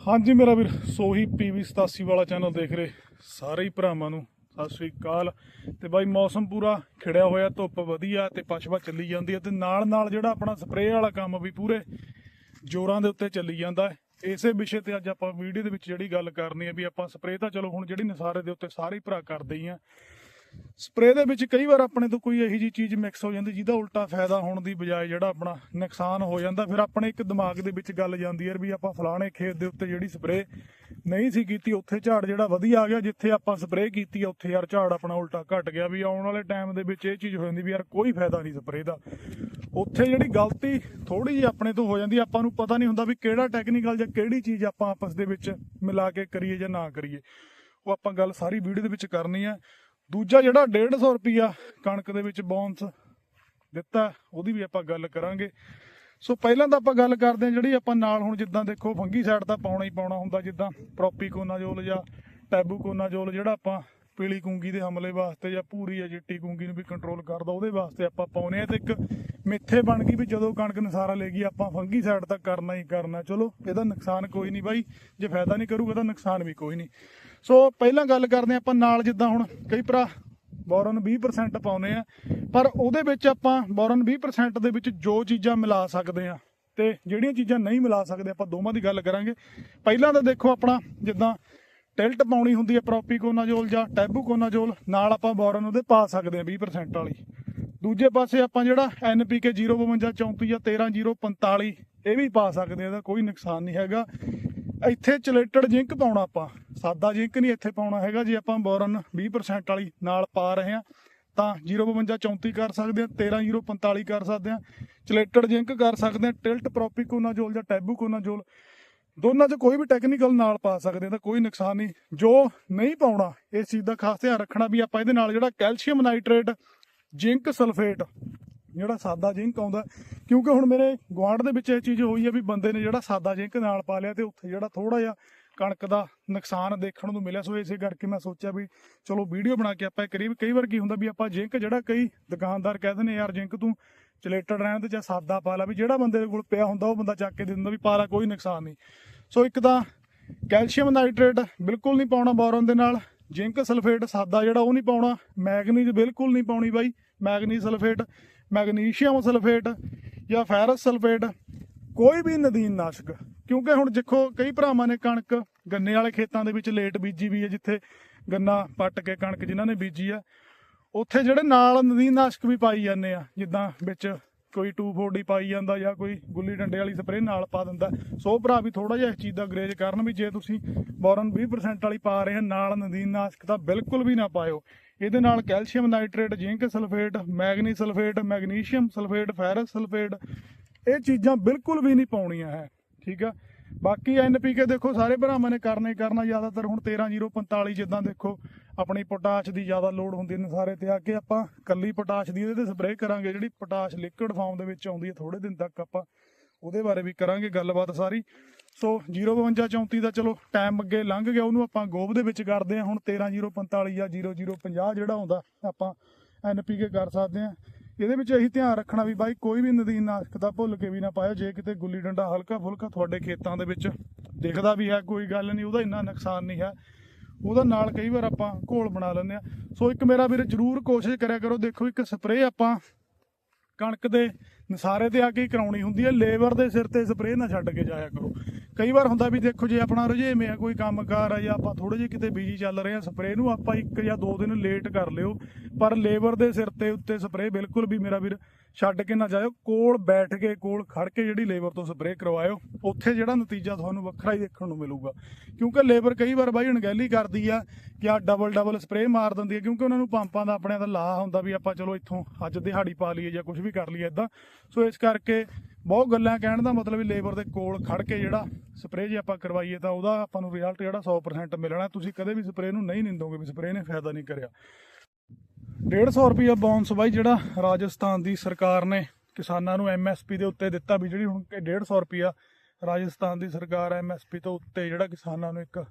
ਹਾਂਜੀ ਮੇਰਾ ਵੀਰ, ਸੋਹੀ ਪੀਵੀ 87 ਵਾਲਾ ਚੈਨਲ ਦੇਖ ਰਹੇ ਸਾਰੇ ਹੀ ਭਰਾਵਾਂ ਨੂੰ। ਸਤਿ ਸ੍ਰੀ ਅਕਾਲ। ਤੇ ਬਾਈ, ਮੌਸਮ ਪੂਰਾ ਖਿੜਿਆ ਹੋਇਆ, ਧੁੱਪ ਵਧੀਆ ਤੇ ਪਛਵਾ ਚੱਲੀ ਜਾਂਦੀ ਹੈ ਤੇ ਨਾਲ ਨਾਲ ਜਿਹੜਾ ਆਪਣਾ ਸਪਰੇਅ ਵਾਲਾ ਕੰਮ ਵੀ ਪੂਰੇ ਜੋਰਾਂ ਦੇ ਉੱਤੇ ਚੱਲੀ ਜਾਂਦਾ ਹੈ। ਇਸੇ ਵਿਸ਼ੇ ਤੇ ਅੱਜ ਆਪਾਂ ਵੀਡੀਓ ਦੇ ਵਿੱਚ ਜਿਹੜੀ ਗੱਲ ਕਰਨੀ ਹੈ ਵੀ ਆਪਾਂ ਸਪਰੇਅ ਤਾਂ ਚਲੋ ਹੁਣ ਜਿਹੜੀ ਨਸਾਰੇ ਦੇ ਉੱਤੇ ਸਾਰੇ ਭਰਾ ਕਰਦੇ ਹੀ ਆ ਸਪਰੇਅ ਦੇ ਵਿੱਚ ਕਈ ਵਾਰ ਆਪਣੇ ਤੋਂ ਕੋਈ ਇਹੋ ਜੀ ਚੀਜ਼ ਮਿਕਸ ਹੋ ਜਾਂਦੀ, ਜਿਹਦਾ ਉਲਟਾ ਫਾਇਦਾ ਹੋਣ ਦੀ ਬਜਾਏ ਜਿਹੜਾ ਆਪਣਾ ਨੁਕਸਾਨ ਹੋ ਜਾਂਦਾ, ਫਿਰ ਆਪਣੇ ਇੱਕ ਦਿਮਾਗ ਦੇ ਵਿੱਚ ਗੱਲ ਜਾਂਦੀ ਯਾਰ ਵੀ ਆਪਾਂ ਫਲਾਣੇ ਖੇਤ ਦੇ ਉੱਤੇ ਜਿਹੜੀ ਸਪਰੇਅ ਨਹੀਂ ਸੀ ਕੀਤੀ, ਉੱਥੇ ਝਾੜ ਜਿਹੜਾ ਵਧੀਆ ਆ ਗਿਆ, ਜਿੱਥੇ ਆਪਾਂ ਸਪਰੇਅ ਕੀਤੀ ਆ, ਉੱਥੇ ਯਾਰ ਝਾੜ ਆਪਣਾ ਉਲਟਾ ਘਟ ਗਿਆ, ਵੀ ਆਉਣ ਵਾਲੇ ਟਾਈਮ ਦੇ ਵਿੱਚ ਇਹ ਚੀਜ਼ ਹੋ ਜਾਂਦੀ ਵੀ ਯਾਰ ਕੋਈ ਫਾਇਦਾ ਨਹੀਂ ਸਪਰੇਅ ਦਾ। ਉੱਥੇ ਜਿਹੜੀ ਗਲਤੀ ਥੋੜੀ ਜਿਹੀ ਆਪਣੇ ਤੋਂ ਹੋ ਜਾਂਦੀ, ਆਪਾਂ ਨੂੰ ਪਤਾ ਨਹੀਂ ਹੁੰਦਾ ਵੀ ਕਿਹੜਾ ਟੈਕਨੀਕਲ ਜਾਂ ਕਿਹੜੀ ਚੀਜ਼ ਆਪਾਂ ਆਪਸ ਦੇ ਵਿੱਚ ਮਿਲਾ ਕੇ ਕਰੀਏ ਜਾਂ ਨਾ ਕਰੀਏ। ਉਹ ਆਪਾਂ ਗੱਲ ਸਾਰੀ ਵੀਡੀਓ ਦੇ ਵਿੱਚ ਕਰਨੀ ਆ। ਦੂਜਾ ਜਿਹੜਾ 150 ਰੁਪਿਆ ਕਣਕ ਦੇ ਵਿੱਚ ਬੋਨਸ ਦਿੱਤਾ, ਉਹਦੀ ਵੀ ਆਪਾਂ ਗੱਲ ਕਰਾਂਗੇ। ਸੋ ਪਹਿਲਾਂ ਤਾਂ ਆਪਾਂ ਗੱਲ ਕਰਦੇ ਹਾਂ ਜਿਹੜੀ ਆਪਾਂ ਨਾਲ ਹੁਣ ਜਿੱਦਾਂ ਦੇਖੋ ਫੰਗੀ ਸਾਈਡ ਤਾਂ ਪਾਉਣਾ ਹੀ ਪਾਉਣਾ ਹੁੰਦਾ, ਜਿੱਦਾਂ ਪ੍ਰੋਪੀਕੋਨਾਜੋਲ ਜਾਂ ਟੈਬੂਕੋਨਾਜੋਲ ਜਿਹੜਾ ਆਪਾਂ ਪੀਲੀ ਕੁੰਗੀ ਦੇ ਹਮਲੇ ਵਾਸਤੇ ਜਾਂ ਪੂਰੀ ਜਾਂ ਚਿੱਟੀ ਕੁੰਗੀ ਨੂੰ ਵੀ ਕੰਟਰੋਲ ਕਰਦਾ, ਉਹਦੇ ਵਾਸਤੇ ਆਪਾਂ ਪਾਉਨੇ ਆ ਤੇ ਇੱਕ ਮਿੱਥੇ ਬਣ ਗਈ ਵੀ ਜਦੋਂ ਕਣਕ ਨਸਾਰਾ ਲੈ ਗਈ, ਆਪਾਂ ਫੰਗੀ ਸਾਈਡ ਤਾਂ ਕਰਨਾ ਹੀ ਕਰਨਾ। ਚਲੋ, ਇਹਦਾ ਨੁਕਸਾਨ ਕੋਈ ਨਹੀਂ ਬਾਈ, ਜੇ ਫਾਇਦਾ ਨਹੀਂ ਕਰੂਗਾ ਤਾਂ ਨੁਕਸਾਨ ਵੀ ਕੋਈ ਨਹੀਂ। ਸੋ ਪਹਿਲਾਂ ਗੱਲ ਕਰਦੇ ਹਾਂ ਆਪਾਂ ਨਾਲ ਜਿੱਦਾਂ ਹੁਣ ਕਈ ਭਰਾ ਬੋਰਨ 20% ਪਾਉਨੇ ਆ, ਪਰ ਉਹਦੇ ਵਿੱਚ ਆਪਾਂ ਬੋਰਨ 20% ਦੇ ਵਿੱਚ ਜੋ ਚੀਜ਼ਾਂ ਮਿਲਾ ਸਕਦੇ ਆ ਤੇ ਜਿਹੜੀਆਂ ਚੀਜ਼ਾਂ ਨਹੀਂ ਮਿਲਾ ਸਕਦੇ, ਆਪਾਂ ਦੋਵਾਂ ਦੀ ਗੱਲ ਕਰਾਂਗੇ। ਪਹਿਲਾਂ ਤਾਂ ਦੇਖੋ ਆਪਣਾ ਜਿੱਦਾਂ ਟਿਲਟ ਪਾਉਣੀ ਹੁੰਦੀ ਹੈ ਪ੍ਰੋਪੀਕੋਨਾਜੋਲ ਜਾਂ ਟੈਬੂਕੋਨਾਜੋਲ ਨਾਲ ਆਪਾਂ ਬੋਰਨ ਉਹਦੇ ਪਾ ਸਕਦੇ ਆ 20% ਵਾਲੀ। ਦੂਜੇ ਪਾਸੇ ਆਪਾਂ ਜਿਹੜਾ NPK 052 34 ਜਾਂ 13045 ਇਹ ਵੀ ਪਾ ਸਕਦੇ ਆ ਇਹਦਾ ਕੋਈ ਨੁਕਸਾਨ ਨਹੀਂ ਹੈਗਾ। ਇੱਥੇ ਚਲੇਟਡ ਜਿੰਕ ਪਾਉਣਾ ਆਪਾਂ, ਸਾਦਾ ਜਿੰਕ ਨਹੀਂ ਇੱਥੇ ਪਾਉਣਾ ਹੈਗਾ, ਜੇ ਆਪਾਂ ਬੋਰਨ 20% ਵਾਲੀ ਨਾਲ ਪਾ ਰਹੇ ਆ ਤਾਂ 052 34 ਕਰ ਸਕਦੇ ਆ 13045 ਕਰ ਸਕਦੇ ਆ ਚਲੇਟਡ ਜਿੰਕ ਕਰ ਸਕਦੇ ਆ ਟਿਲਟ ਪ੍ਰੋਪੀਕੋਨਾਜੋਲ ਜਾਂ ਟੈਬੂਕੋਨਾਜੋਲ ਦੋਨਾਂ 'ਚ ਕੋਈ ਵੀ ਟੈਕਨੀਕਲ ਨਾਲ ਪਾ ਸਕਦੇ ਤਾਂ ਕੋਈ ਨੁਕਸਾਨ ਨਹੀਂ। ਜੋ ਨਹੀਂ ਪਾਉਣਾ, ਇਸ ਚੀਜ਼ ਦਾ ਖਾਸ ਧਿਆਨ ਰੱਖਣਾ ਵੀ ਆਪਾਂ ਇਹਦੇ ਨਾਲ ਜਿਹੜਾ ਕੈਲਸ਼ੀਅਮ ਨਾਈਟ੍ਰੇਟ, ਜ਼ਿੰਕ ਸਲਫੇਟ, ਜਿਹੜਾ ਸਾਦਾ ਜ਼ਿੰਕ ਆਉਂਦਾ, ਕਿਉਂਕਿ ਹੁਣ ਮੇਰੇ ਗੁਆਂਢ ਦੇ ਵਿੱਚ ਇਹ ਚੀਜ਼ ਹੋਈ ਹੈ ਵੀ ਬੰਦੇ ਨੇ ਜਿਹੜਾ ਸਾਦਾ ਜ਼ਿੰਕ ਨਾਲ ਪਾ ਲਿਆ ਤੇ ਉੱਥੇ ਜਿਹੜਾ ਥੋੜਾ ਜਿਹਾ ਕਣਕ ਦਾ ਨੁਕਸਾਨ ਦੇਖਣ ਨੂੰ ਮਿਲਿਆ, ਸੋ ਇਸੇ ਕਰਕੇ ਮੈਂ ਸੋਚਿਆ ਵੀ ਚਲੋ ਵੀਡੀਓ ਬਣਾ ਕੇ ਆਪਾਂ ਕਰੀਬ ਕਈ ਵਾਰ ਕੀ ਹੁੰਦਾ ਵੀ ਆਪਾਂ ਜ਼ਿੰਕ ਜਿਹੜਾ ਕਈ ਦੁਕਾਨਦਾਰ ਕਹਿੰਦੇ ਨੇ, ਯਾਰ ਜ਼ਿੰਕ ਤੂੰ ਚਲੇਟਡ ਰਹਿਣ ਤੇ ਜਾਂ ਸਾਦਾ ਪਾ ਲਾ। ਵੀ ਜਿਹੜਾ ਬੰਦੇ ਕੋਲ ਪਿਆ ਹੁੰਦਾ, ਉਹ ਬੰਦਾ ਚੱਕ ਕੇ ਦੇ ਦਿੰਦਾ ਵੀ ਪਾ ਲਾ, ਕੋਈ ਨੁਕਸਾਨ ਨਹੀਂ। ਸੋ ਇੱਕ ਤਾਂ ਕੈਲਸ਼ੀਅਮ ਨਾਈਟ੍ਰੇਟ ਬਿਲਕੁਲ ਨਹੀਂ ਪਾਉਣਾ ਬੋਰਨ ਦੇ ਨਾਲ, ਜ਼ਿੰਕ ਸਲਫੇਟ ਸਾਦਾ ਜਿਹੜਾ ਉਹ ਨਹੀਂ ਪਾਉਣਾ, ਮੈਗਨੀਜ਼ ਬਿਲਕੁਲ ਨਹੀਂ ਪਾਉਣੀ ਬਾਈ, ਮੈਗਨੀਜ਼ ਸਲਫੇਟ, ਮੈਗਨੀਸ਼ੀਅਮ ਸਲਫੇਟ ਜਾਂ ਫੈਰਸ ਸਲਫੇਟ, ਕੋਈ ਵੀ ਨਦੀਨ ਨਾਸ਼ਕ। ਕਿਉਂਕਿ ਹੁਣ ਦੇਖੋ, ਕਈ ਭਰਾਵਾਂ ਨੇ ਕਣਕ ਗੰਨੇ ਵਾਲੇ ਖੇਤਾਂ ਦੇ ਵਿੱਚ ਲੇਟ ਬੀਜੀ ਵੀ ਹੈ, ਜਿੱਥੇ ਗੰਨਾ ਪੱਟ ਕੇ ਕਣਕ ਜਿਨ੍ਹਾਂ ਨੇ ਬੀਜੀ ਆ, ਉੱਥੇ ਜਿਹੜੇ ਨਾਲ ਨਦੀਨ ਨਾਸ਼ਕ ਵੀ ਪਾਈ ਜਾਂਦੇ ਆ, ਜਿੱਦਾਂ ਵਿੱਚ ਕੋਈ 240 ਪਾਈ ਜਾਂਦਾ ਜਾਂ ਕੋਈ ਗੁੱਲੀ ਡੰਡੇ ਵਾਲੀ ਸਪਰੇਅ ਨਾਲ ਪਾ ਦਿੰਦਾ। ਸੋ ਭਰਾ ਵੀ ਥੋੜਾ ਜਿਹਾ ਇਸ ਚੀਜ਼ ਦਾ ਗਰੇਜ ਕਰਨ ਵੀ ਜੇ ਤੁਸੀਂ ਬੋਰਨ 20% ਵਾਲੀ ਪਾ ਰਹੇ ਨਾਲ ਨਦੀਨ ਨਾਸ਼ਕ ਤਾਂ ਬਿਲਕੁਲ ਵੀ ਨਾ ਪਾਇਓ। ਇਹਦੇ ਨਾਲ calcium nitrate, zinc sulphate, ਮੈਗਨੀ sulphate, magnesium sulphate, ferrous sulphate, ਇਹ ਚੀਜ਼ਾਂ ਬਿਲਕੁਲ ਵੀ ਨਹੀਂ ਪਾਉਣੀਆਂ ਹੈ, ਠੀਕ ਆ? ਬਾਕੀ ਐਨਪੀਕੇ ਦੇਖੋ, ਸਾਰੇ ਭਰਾਵਾਂ ਨੇ ਕਰਨਾ ਹੀ ਕਰਨਾ, ਜ਼ਿਆਦਾਤਰ ਹੁਣ 13045 ਜਿੱਦਾਂ ਦੇਖੋ ਆਪਣੀ ਪੋਟਾਸ਼ ਦੀ ਜ਼ਿਆਦਾ ਲੋਡ ਹੁੰਦੀ ਨੇ ਸਾਰੇ ਤੇ ਆ ਕੇ ਆਪਾਂ ਕੱਲੀ ਪੋਟਾਸ਼ ਦੀ ਇਹਦੇ ਤੇ ਸਪਰੇਅ ਕਰਾਂਗੇ, ਜਿਹੜੀ ਪੋਟਾਸ਼ ਲਿਕੁਇਡ ਫਾਰਮ ਦੇ ਵਿੱਚ ਆਉਂਦੀ ਹੈ ਥੋੜੇ ਦਿਨ ਤੱਕ ਆਪਾਂ ਉਹਦੇ ਬਾਰੇ ਵੀ ਕਰਾਂਗੇ ਗੱਲਬਾਤ ਸਾਰੀ। ਸੋ 052 34 ਦਾ ਚਲੋ ਟਾਈਮ ਅੱਗੇ ਲੰਘ ਗਿਆ, ਉਹਨੂੰ ਆਪਾਂ ਗੋਬ ਦੇ ਵਿੱਚ ਕਰਦੇ ਹਾਂ, ਹੁਣ 13045 ਜਾਂ 0050 ਜਿਹੜਾ ਆਉਂਦਾ, ਆਪਾਂ ਐਨਪੀਕੇ ਕਰ ਸਕਦੇ ਹਾਂ। ਇਹਦੇ ਵਿੱਚ ਇਹੀ ਧਿਆਨ ਰੱਖਣਾ ਵੀ ਬਾਈ, ਕੋਈ ਵੀ ਨਦੀਨ ਨਾਸ਼ਕ ਦਾ ਭੁੱਲ ਕੇ ਵੀ ਨਾ ਪਾਇਓ, ਜੇ ਕਿਤੇ ਗੁੱਲੀ ਡੰਡਾ ਹਲਕਾ ਫੁਲਕਾ ਤੁਹਾਡੇ ਖੇਤਾਂ ਦੇ ਵਿੱਚ ਦਿਖਦਾ ਵੀ ਹੈ, ਕੋਈ ਗੱਲ ਨਹੀਂ, ਉਹਦਾ ਇੰਨਾ ਨੁਕਸਾਨ ਨਹੀਂ ਹੈ। ਉਹਦਾ ਨਾਲ ਕਈ ਵਾਰ ਆਪਾਂ ਘੋਲ ਬਣਾ ਲੈਂਦੇ ਆ ਸੋ ਇੱਕ ਮੇਰਾ ਵੀਰ ਜਰੂਰ ਕੋਸ਼ਿਸ਼ ਕਰਿਆ ਕਰੋ, ਦੇਖੋ ਇੱਕ ਸਪਰੇਅ ਆਪਾਂ ਕਣਕ ਦੇ ਨਸਾਰੇ ਤੇ ਆ ਕੇ ਕਰਾਉਣੀ ਹੁੰਦੀ ਹੈ। ਲੇਬਰ ਦੇ ਸਿਰ ਤੇ ਸਪਰੇਅ ਨਾ ਛੱਡ ਕੇ ਜਾਇਆ ਕਰੋ। ਕਈ ਵਾਰ ਹੁੰਦਾ ਵੀ ਦੇਖੋ ਜੇ ਆਪਣਾ ਰੁਝੇਵੇਂ ਆ, ਕੋਈ ਕੰਮਕਾਰ ਆ ਜਾਂ ਆਪਾਂ ਥੋੜੇ ਜਿਹੇ ਕਿਤੇ ਬਿਜ਼ੀ ਚੱਲ ਰਹੇ ਆ ਸਪਰੇਅ ਨੂੰ ਆਪਾਂ ਇੱਕ ਜਾਂ ਦੋ ਦਿਨ ਲੇਟ ਕਰ ਲਿਓ। ਪਰ ਲੇਬਰ ਦੇ ਸਿਰ ਤੇ ਉੱਤੇ ਸਪਰੇਅ ਬਿਲਕੁਲ ਵੀ ਮੇਰਾ ਵੀਰ ਛੱਡ ਕੇ ਨਾ ਜਾਇਓ। ਕੋਲ ਬੈਠ ਕੇ, ਕੋਲ ਖੜ ਕੇ ਜਿਹੜੀ ਲੇਬਰ ਤੋਂ ਸਪਰੇਅ ਕਰਵਾਇਓ, ਉੱਥੇ ਜਿਹੜਾ ਨਤੀਜਾ ਤੁਹਾਨੂੰ ਵੱਖਰਾ ਹੀ ਦੇਖਣ ਨੂੰ ਮਿਲੂਗਾ। ਕਿਉਂਕਿ ਲੇਬਰ ਕਈ ਵਾਰ ਬਾਈ ਅਣਗਹਿਲੀ ਕਰਦੀ ਆ ਕਿ ਆ ਡਬਲ ਡਬਲ ਸਪਰੇਅ ਮਾਰ ਦਿੰਦੀ ਹੈ ਕਿਉਂਕਿ ਉਹਨਾਂ ਨੂੰ ਪੰਪਾਂ ਦਾ ਆਪਣਿਆਂ ਦਾ ਲਾ ਹੁੰਦਾ ਵੀ ਆਪਾਂ ਚਲੋ ਇੱਥੋਂ ਅੱਜ ਦਿਹਾੜੀ ਪਾ ਲਈਏ ਜਾਂ ਕੁਝ ਵੀ ਕਰ ਲਈਏ ਇਦਾਂ ਸੋ ਇਸ ਕਰਕੇ ਬਹੁਤ ਗੱਲਾਂ ਕਹਿਣ ਦਾ ਮਤਲਬ ਵੀ ਲੇਬਰ ਦੇ ਕੋਲ ਖੜ ਕੇ ਜਿਹੜਾ ਸਪਰੇਅ ਜੇ ਆਪਾਂ ਕਰਵਾਈਏ ਤਾਂ ਉਹਦਾ ਆਪਾਂ ਨੂੰ ਰਿਜ਼ਲਟ ਜਿਹੜਾ 100% ਮਿਲਣਾ। ਤੁਸੀਂ ਕਦੇ ਵੀ ਸਪਰੇਅ ਨੂੰ ਨਹੀਂ ਨਿੰਦੋਗੇ ਵੀ ਸਪਰੇਅ ਨੇ ਫਾਇਦਾ ਨਹੀਂ ਕਰਿਆ। 150 ਰੁਪਿਆ ਬੌਂਸ ਬਾਈ ਜਿਹੜਾ ਰਾਜਸਥਾਨ ਦੀ ਸਰਕਾਰ ਨੇ ਕਿਸਾਨਾਂ ਨੂੰ ਐਮਐਸਪੀ ਦੇ ਉੱਤੇ ਦਿੱਤਾ ਵੀ ਜਿਹੜੀ ਹੁਣ ਕਿ 150 ਰੁਪਿਆ ਰਾਜਸਥਾਨ ਦੀ ਸਰਕਾਰ ਐਮਐਸਪੀ ਤੋਂ ਉੱਤੇ ਜਿਹੜਾ ਕਿਸਾਨਾਂ ਨੂੰ ਇੱਕ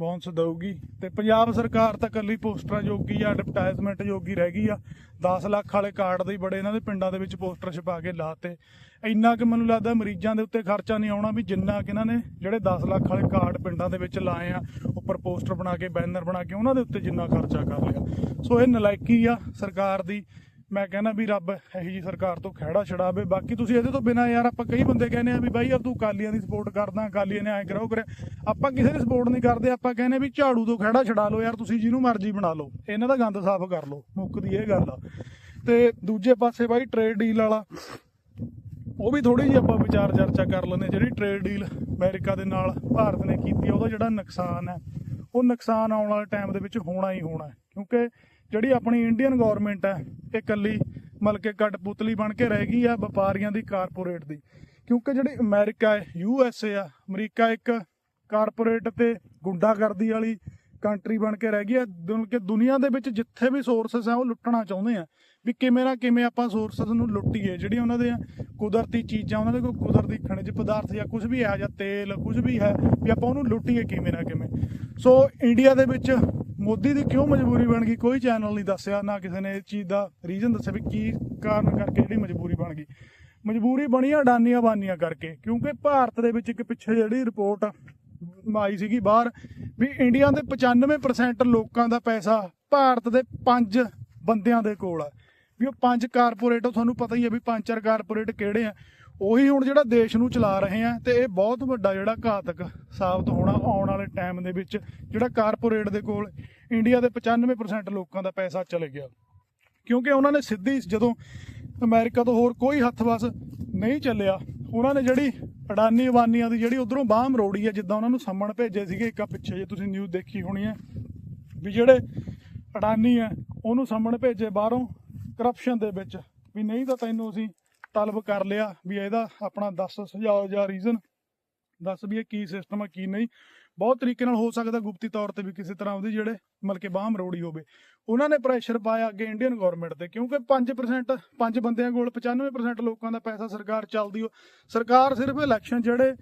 ਬੌਂਸ ਦਊਗੀ। ਤੇ ਪੰਜਾਬ ਸਰਕਾਰ ਤਾਂ ਕੱਲੀ ਪੋਸਟਰਾਂ ਜੋਗੀ ਆ ਐਡਵਰਟਾਈਜ਼ਮੈਂਟ ਜੋਗੀ ਰਹਿ ਗਈ ਆ। 10 ਲੱਖ ਵਾਲੇ ਕਾਰਡ ਦੇ ਬੜੇ ਇਹਨਾਂ ਦੇ ਪਿੰਡਾਂ ਦੇ ਵਿੱਚ ਪੋਸਟਰ ਛਪਾ ਕੇ ਲਾਤੇ। ਇੰਨਾ ਕਿ ਮੈਨੂੰ ਲੱਗਦਾ ਮਰੀਜ਼ਾਂ ਦੇ ਉੱਤੇ ਖਰਚਾ ਨਹੀਂ ਆਉਣਾ ਵੀ ਜਿੰਨਾ ਕਿ ਇਹਨਾਂ ਨੇ ਜਿਹੜੇ 10 ਲੱਖ ਵਾਲੇ ਕਾਰਡ ਪਿੰਡਾਂ ਦੇ ਵਿੱਚ ਲਾਏ ਆ, ਉੱਪਰ ਪੋਸਟਰ ਬਣਾ ਕੇ, ਬੈਨਰ ਬਣਾ ਕੇ, ਉਹਨਾਂ ਦੇ ਉੱਤੇ ਜਿੰਨਾ ਖਰਚਾ ਕਰ ਲਿਆ। ਸੋ ਇਹ ਨਲਾਇਕੀ ਆ ਸਰਕਾਰ ਦੀ। ਮੈਂ ਕਹਿੰਦਾ ਵੀ ਰੱਬ ਇਹੀ ਜੀ ਸਰਕਾਰ ਤੋਂ ਖਹਿੜਾ ਛਡਾਵੇ। ਬਾਕੀ ਤੁਸੀਂ ਇਹਦੇ ਤੋਂ ਬਿਨਾ ਯਾਰ ਆਪਾਂ ਕਈ ਬੰਦੇ ਕਹਿੰਦੇ ਆ ਵੀ ਬਾਈ ਯਾਰ ਤੂੰ ਕਾਲੀਆਂ ਦੀ ਸਪੋਰਟ ਕਰਦਾ ਕਾਲੀਆਂ ਨੇ ਐਂ ਕਰਾਓ ਕਰਿਆ। ਆਪਾਂ ਕਿਸੇ ਦੀ ਸਪੋਰਟ ਨਹੀਂ ਕਰਦੇ, ਆਪਾਂ ਕਹਿੰਦੇ ਵੀ ਝਾੜੂ ਤੋਂ ਖਹਿੜਾ ਛਡਾ ਲਓ ਯਾਰ, ਤੁਸੀਂ ਜਿਹਨੂੰ ਮਰਜ਼ੀ ਬਣਾ ਲਓ। ਇਹਨਾਂ ਦਾ ਗੰਦ ਸਾਫ਼ ਕਰ ਲਓ ਮੁੱਕਦੀ ਇਹ ਗੱਲ ਆ। ਤੇ ਦੂਜੇ ਪਾਸੇ ਬਾਈ ਟ੍ਰੇਡ ਡੀਲ ਵਾਲਾ, ਉਹ ਵੀ ਥੋੜੀ ਜਿਹੀ ਆਪਾਂ ਵਿਚਾਰ ਚਰਚਾ ਕਰ ਲੈਂਦੇ ਹਾਂ। ਜਿਹੜੀ ਟ੍ਰੇਡ ਡੀਲ ਅਮਰੀਕਾ ਦੇ ਨਾਲ ਭਾਰਤ ਨੇ ਕੀਤੀ ਉਹਦਾ ਜਿਹੜਾ ਨੁਕਸਾਨ ਹੈ, ਉਹ ਨੁਕਸਾਨ ਆਉਣ ਵਾਲੇ ਟਾਈਮ ਦੇ ਵਿੱਚ ਹੋਣਾ ਹੀ ਹੋਣਾ ਕਿਉਂਕਿ ਜਿਹੜੀ ਆਪਣੀ ਇੰਡੀਅਨ ਗਵਰਨਮੈਂਟ ਹੈ, ਇਹ ਇਕੱਲੀ ਕਿ ਕਟਪੁਤਲੀ ਬਣ ਕੇ ਰਹਿ ਗਈ ਆ ਵਪਾਰੀਆਂ ਦੀ, ਕਾਰਪੋਰੇਟ ਦੀ। ਕਿਉਂਕਿ ਜਿਹੜੀ ਅਮਰੀਕਾ ਹੈ ਯੂ ਐਸ ਏ ਆ, ਅਮਰੀਕਾ ਇੱਕ ਕਾਰਪੋਰੇਟ ਤੇ ਗੁੰਡਾਗਰਦੀ ਵਾਲੀ ਕੰਟਰੀ ਬਣ ਕੇ ਰਹਿ ਗਈ ਹੈ ਦੁਨ- ਕਿ ਦੁਨੀਆ ਦੇ ਵਿੱਚ ਜਿੱਥੇ ਵੀ ਸੋਰਸਸ ਆ, ਉਹ ਲੁੱਟਣਾ ਚਾਹੁੰਦੇ ਆ। ਵੀ ਕਿਵੇਂ ਨਾ ਕਿਵੇਂ ਆਪਾਂ ਸੋਰਸਸ ਨੂੰ ਲੁੱਟੀਏ ਜਿਹੜੀ ਉਹਨਾਂ ਦੇ ਕੁਦਰਤੀ ਚੀਜ਼ਾਂ, ਉਹਨਾਂ ਦੇ ਕੋਲ ਕੁਦਰਤੀ ਖਣਿਜ ਪਦਾਰਥ ਜਾਂ ਕੁਝ ਵੀ ਹੈ, ਜਾਂ ਤੇਲ ਕੁਝ ਵੀ ਹੈ, ਵੀ ਆਪਾਂ ਉਹਨੂੰ ਲੁੱਟੀਏ ਕਿਵੇਂ ਨਾ ਕਿਵੇਂ। ਸੋ ਇੰਡੀਆ ਦੇ ਵਿੱਚ ਮੋਦੀ ਦੀ ਕਿਉਂ ਮਜਬੂਰੀ ਬਣ ਗਈ? ਕੋਈ ਚੈਨਲ ਨਹੀਂ ਦੱਸਿਆ, ਨਾ ਕਿਸੇ ਨੇ ਇਸ ਚੀਜ਼ ਦਾ ਰੀਜ਼ਨ ਦੱਸਿਆ ਵੀ ਕੀ ਕਾਰਨ ਕਰਕੇ ਜਿਹੜੀ ਮਜਬੂਰੀ ਬਣ ਗਈ। ਮਜਬੂਰੀ ਬਣੀ ਆ ਅਡਾਨੀਆਂ ਬਾਨੀਆਂ ਕਰਕੇ, ਕਿਉਂਕਿ ਭਾਰਤ ਦੇ ਵਿੱਚ ਇੱਕ ਪਿੱਛੇ ਜਿਹੜੀ ਰਿਪੋਰਟ ਆਈ ਸੀਗੀ ਬਾਹਰ ਵੀ ਇੰਡੀਆ ਦੇ 95% ਲੋਕਾਂ ਦਾ ਪੈਸਾ ਭਾਰਤ ਦੇ ਪੰਜ ਬੰਦਿਆਂ ਦੇ ਕੋਲ ਆ। ਵੀ ਉਹ ਪੰਜ ਕਾਰਪੋਰੇਟ ਤੁਹਾਨੂੰ ਪਤਾ ਹੀ ਆ ਵੀ ਪੰਜ ਚਾਰ ਕਾਰਪੋਰੇਟ ਕਿਹੜੇ ਆ? ਉਹੀ ਹੁਣ ਜਿਹੜਾ ਦੇਸ਼ ਨੂੰ ਚਲਾ ਰਹੇ ਆ ਤੇ ਇਹ ਬਹੁਤ ਵੱਡਾ ਜਿਹੜਾ ਘਾਤਕ ਸਾਬਤ ਹੋਣਾ ਆਉਣ ਵਾਲੇ ਟਾਈਮ ਦੇ ਵਿੱਚ ਜਿਹੜਾ ਕਾਰਪੋਰੇਟ ਦੇ ਕੋਲ ਇੰਡੀਆ ਦੇ 95% ਲੋਕਾਂ ਦਾ ਪੈਸਾ ਚਲੇ ਗਿਆ। ਕਿਉਂਕਿ ਉਹਨਾਂ ਨੇ ਸਿੱਧੀ ਜਦੋਂ ਅਮਰੀਕਾ ਤੋਂ ਹੋਰ ਕੋਈ ਹੱਥ ਵਸ ਨਹੀਂ ਚੱਲਿਆ, ਉਹਨਾਂ ਨੇ ਜਿਹੜੀ ਅਡਾਨੀ ਅਬਾਨੀਆਂ ਦੀ ਜਿਹੜੀ ਉਧਰੋਂ ਬਾਹ ਮਰੋੜੀ ਹੈ ਜਿੱਦਾਂ ਉਹਨਾਂ ਨੂੰ ਸੰਮਣ ਭੇਜੇ ਸੀਗੇ, ਇੱਕ ਪਿੱਛੇ ਜੇ ਤੁਸੀਂ ਨਿਊਜ਼ ਦੇਖੀ ਹੋਣੀ ਹੈ ਵੀ ਜਿਹੜੇ ਅਡਾਨੀ ਹੈ ਉਹਨੂੰ ਸੰਮਣ ਭੇਜੇ ਬਾਹਰੋਂ ਕਰਪਸ਼ਨ ਦੇ ਵਿੱਚ, ਵੀ ਨਹੀਂ ਤਾਂ ਤੈਨੂੰ ਅਸੀਂ ਤਲਬ ਕਰ ਲਿਆ ਵੀ ਇਹਦਾ ਆਪਣਾ ਦੱਸ ਸੁਝਾਅ ਜਾਂ ਰੀਜ਼ਨ ਦੱਸ ਵੀ ਇਹ ਕੀ ਸਿਸਟਮ ਆ, ਕੀ ਨਹੀਂ। ਬਹੁਤ ਤਰੀਕੇ ਨਾਲ ਹੋ ਸਕਦਾ ਗੁਪਤੀ ਤੌਰ ਤੇ ਵੀ ਕਿਸੇ ਤਰ੍ਹਾਂ ਉਹਦੀ ਜਿਹੜੇ ਮਤਲਬ ਕਿ ਬਾਹ ਮਰੋੜੀ ਹੋਵੇ। ਉਹਨਾਂ ਨੇ ਪ੍ਰੈਸ਼ਰ ਪਾਇਆ ਅੱਗੇ ਇੰਡੀਅਨ ਗਵਰਨਮੈਂਟ ਤੇ, ਕਿਉਂਕਿ 5% ਪੰਜ ਬੰਦਿਆਂ ਕੋਲ 95% ਲੋਕਾਂ ਦਾ ਪੈਸਾ ਸਰਕਾਰ ਚੱਲਦੀ ਉਹ। ਸਰਕਾਰ ਸਿਰਫ ਇਲੈਕਸ਼ਨ ਜਿਹੜੇ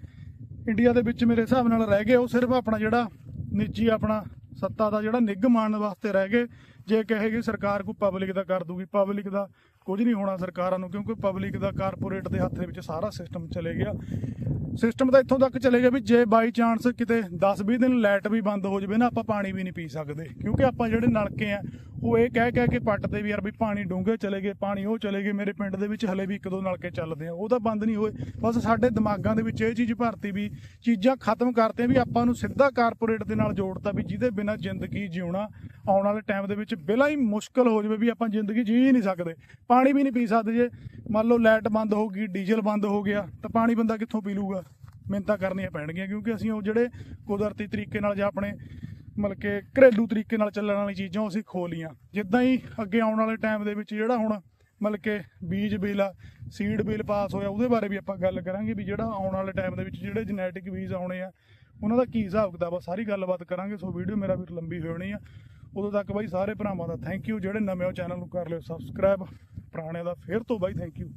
ਇੰਡੀਆ ਦੇ ਵਿੱਚ ਮੇਰੇ ਹਿਸਾਬ ਨਾਲ ਰਹਿ ਗਏ, ਉਹ ਸਿਰਫ ਆਪਣਾ ਜਿਹੜਾ ਨਿੱਜੀ ਆਪਣਾ ਸੱਤਾ ਦਾ ਜਿਹੜਾ ਨਿੱਘ ਮਾਣਨ ਵਾਸਤੇ ਰਹਿ ਗਏ, ਜੇ ਕਹੇਗੀ ਸਰਕਾਰ ਕੋਈ ਪਬਲਿਕ ਦਾ ਕਰ ਦੂਗੀ ਪਬਲਿਕ ਦਾ ਕੁਝ ਨਹੀਂ ਹੋਣਾ ਸਰਕਾਰਾਂ ਨੂੰ, ਕਿਉਂਕਿ ਪਬਲਿਕ ਦਾ ਕਾਰਪੋਰੇਟ ਦੇ ਹੱਥ ਦੇ ਵਿੱਚ ਸਾਰਾ ਸਿਸਟਮ ਚਲੇ ਗਿਆ। ਸਿਸਟਮ ਤਾਂ ਇੱਥੋਂ ਤੱਕ ਚਲੇ ਗਿਆ ਵੀ ਜੇ ਬਾਈ ਚਾਂਸ ਕਿਤੇ 10-20 ਦਿਨ ਲਾਈਟ ਵੀ ਬੰਦ ਹੋ ਜਵੇ ਨਾ, ਆਪਾਂ ਪਾਣੀ ਵੀ ਨਹੀਂ ਪੀ ਸਕਦੇ। ਕਿਉਂਕਿ ਆਪਾਂ ਜਿਹੜੇ ਨਲਕੇ ਆ ਉਹ ਇਹ ਕਹਿ ਕਹਿ ਕੇ ਪੱਟਦੇ ਵੀ ਯਾਰ ਵੀ ਪਾਣੀ ਡੂੰਘੇ ਚਲੇ ਗਏ, ਪਾਣੀ ਉਹ ਚਲੇ ਗਏ, ਮੇਰੇ ਪਿੰਡ ਦੇ ਵਿੱਚ ਹਲੇ ਵੀ ਇੱਕ ਦੋ ਨਲਕੇ ਚੱਲਦੇ ਆ ਉਹ ਤਾਂ ਬੰਦ ਨਹੀਂ ਹੋਏ। ਬਸ ਸਾਡੇ ਦਿਮਾਗਾਂ ਦੇ ਵਿੱਚ ਇਹ ਚੀਜ਼ ਭਰਤੀ ਵੀ ਚੀਜ਼ਾਂ ਖਤਮ ਕਰਤੇ ਵੀ ਆਪਾਂ ਨੂੰ ਸਿੱਧਾ ਕਾਰਪੋਰੇਟ ਦੇ ਨਾਲ ਜੋੜਤਾ ਵੀ ਜਿਹਦੇ ਬਿਨਾਂ ਜ਼ਿੰਦਗੀ ਜਿਉਣਾ ਆਉਣ ਵਾਲੇ ਟਾਈਮ ਦੇ ਵਿੱਚ ਬਿਲਾ ਹੀ ਮੁਸ਼ਕਲ ਹੋ ਜਾਵੇ ਵੀ ਆਪਾਂ ਜ਼ਿੰਦਗੀ ਜੀ ਹੀ ਨਹੀਂ ਸਕਦੇ। ਪਾਣੀ ਵੀ ਨਹੀਂ ਪੀ ਸਕਦੇ ਜੇ। ਮੰਨ ਲਓ ਲਾਈਟ ਬੰਦ ਹੋ ਗਈ, ਡੀਜ਼ਲ ਬੰਦ ਹੋ ਗਿਆ, ਤਾਂ ਪਾਣੀ ਬੰਦਾ ਕਿੱਥੋਂ ਪੀ ਲੂਗਾ? ਮਿਹਨਤਾਂ ਕਰਨੀਆਂ ਪੈਣਗੀਆਂ ਕਿਉਂਕਿ ਅਸੀਂ ਉਹ ਜਿਹੜੇ ਕੁਦਰਤੀ ਤਰੀਕੇ ਨਾਲ ਜਾਂ ਆਪਣੇ ਮਤਲਬ ਕਿ ਘਰੇਲੂ ਤਰੀਕੇ ਨਾਲ ਚੱਲਣ ਵਾਲੀ ਚੀਜ਼ਾਂ ਉਹ ਅਸੀਂ ਖੋ ਲੀਆਂ ਜਿੱਦਾਂ ਹੀ ਅੱਗੇ ਆਉਣ ਵਾਲੇ ਟਾਈਮ ਦੇ ਵਿੱਚ ਜਿਹੜਾ ਹੁਣ ਮਤਲਬ ਕਿ ਬੀਜ ਬਿੱਲ ਆ ਸੀਡ ਬਿੱਲ ਪਾਸ ਹੋਇਆ, ਉਹਦੇ ਬਾਰੇ ਵੀ ਆਪਾਂ ਗੱਲ ਕਰਾਂਗੇ ਵੀ ਜਿਹੜਾ ਆਉਣ ਵਾਲੇ ਟਾਈਮ ਦੇ ਵਿੱਚ ਜਿਹੜੇ ਜੈਨੇਟਿਕ ਬੀਜ ਆਉਣੇ ਆ, ਉਹਨਾਂ ਦਾ ਕੀ ਹਿਸਾਬ ਕਿਤਾਬ ਆ, ਸਾਰੀ ਗੱਲਬਾਤ ਕਰਾਂਗੇ। ਸੋ ਵੀਡੀਓ ਮੇਰਾ ਫਿਰ ਲੰਬੀ ਹੋਣੀ ਆ। ਉਦੋਂ ਤੱਕ ਬਾਈ ਸਾਰੇ ਭਰਾਵਾਂ ਦਾ ਥੈਂਕ ਯੂ ਜਿਹੜੇ ਨਵੇਂ ਹੋ ਚੈਨਲ ਨੂੰ ਕਰ ਲਿਓ ਸਬਸਕ੍ਰਾਈਬ ਪੁਰਾਣਿਆਂ ਦਾ ਫੇਰ ਤੋਂ ਬਾਈ ਥੈਂਕ ਯੂ